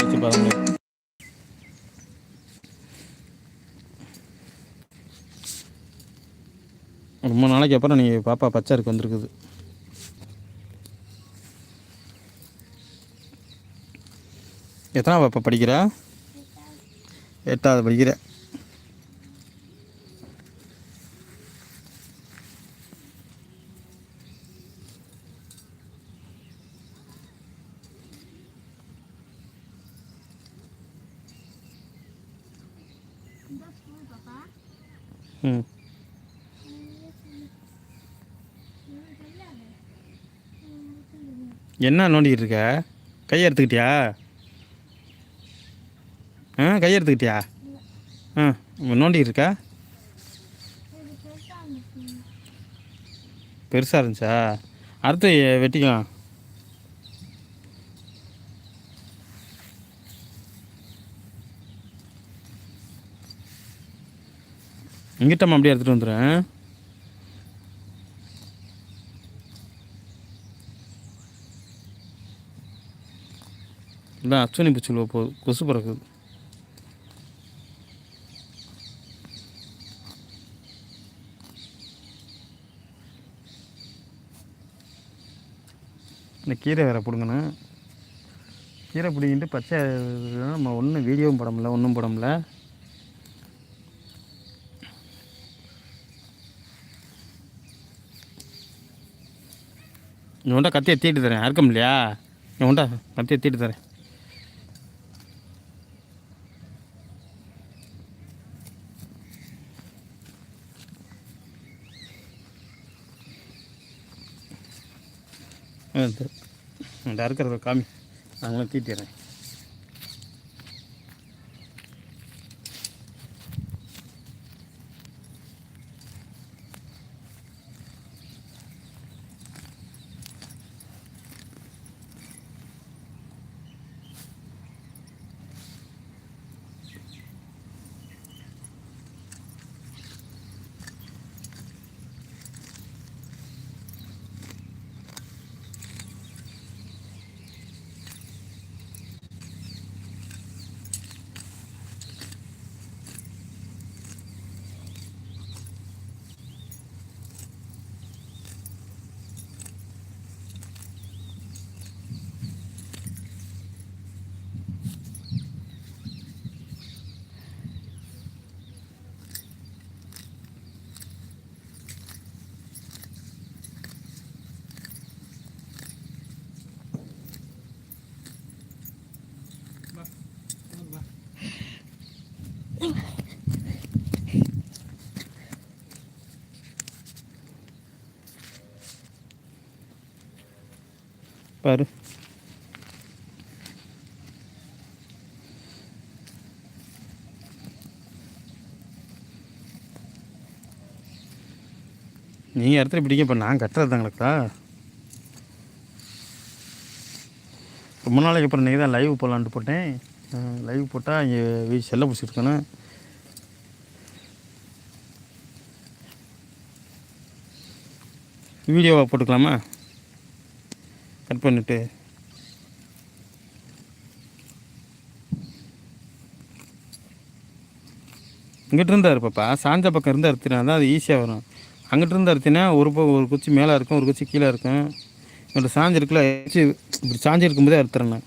வச்சு ரொம்ப நாளைக்கு அப்புறம் நீங்கள் பாப்பா பச்சாருக்கு வந்திருக்குது. எத்தனை பாப்பா படிக்கிற? எட்டாவது படிக்கிற. ம். என்ன நோண்டிக்கிட்டு இருக்க கையை எடுத்துக்கிட்டியா? ஆ கையை எடுத்துக்கிட்டியா? ஆ நோண்டிக்கிட்டு இருக்கா பெருசாக இருந்துச்சா? அடுத்து வெட்டிக்கலாம். இங்கிட்டம்மா அப்படியே எடுத்துகிட்டு வந்துடுறேன். இல்லை அச்சுனி பூச்சி போகுது கொசு பிறக்குது இந்த கீரை வேற பிடுங்கணும் கீரை பிடிங்கிட்டு பச்சை நம்ம ஒன்றும் வீடியோவும் படமில்ல ஒன்றும் போட நீ உண்டா கத்தியை தீட்டு தரேன். அறுக்கம் இல்லையா? இவன் உண்டா கத்தியை தீட்டு தரேன். இந்த அறுக்கிறத காமி. நாங்களும் தீட்டிடுறேன். பாரு. நீங்கள் இடத்துல பிடிக்க இப்போ நான் கட்டுறது தாங்களுக்கா ரொம்ப நாளைக்கு அப்புறம் நீங்கள் தான் லைவ் போடலான்ட்டு போட்டேன் லைவ் போட்டால் இங்கே வீ செல்ல பிடிச்சிருக்கணும் வீடியோவை போட்டுக்கலாமா? கட் பண்ணிட்டு. இங்கிட்டு இருந்தா இருப்பாப்பா சாஞ்ச பக்கம் இருந்தால் அறுத்தினா தான் அது ஈஸியாக வரும். அங்கிட்டு இருந்து அறுத்தினா ஒரு பக்கம் ஒரு குச்சி மேலே இருக்கும் ஒரு குச்சி கீழே இருக்கும். இங்கிட்ட சாஞ்சிருக்குல இப்படி சாஞ்சி இருக்கும்போதே அறுத்துறேன் நான்.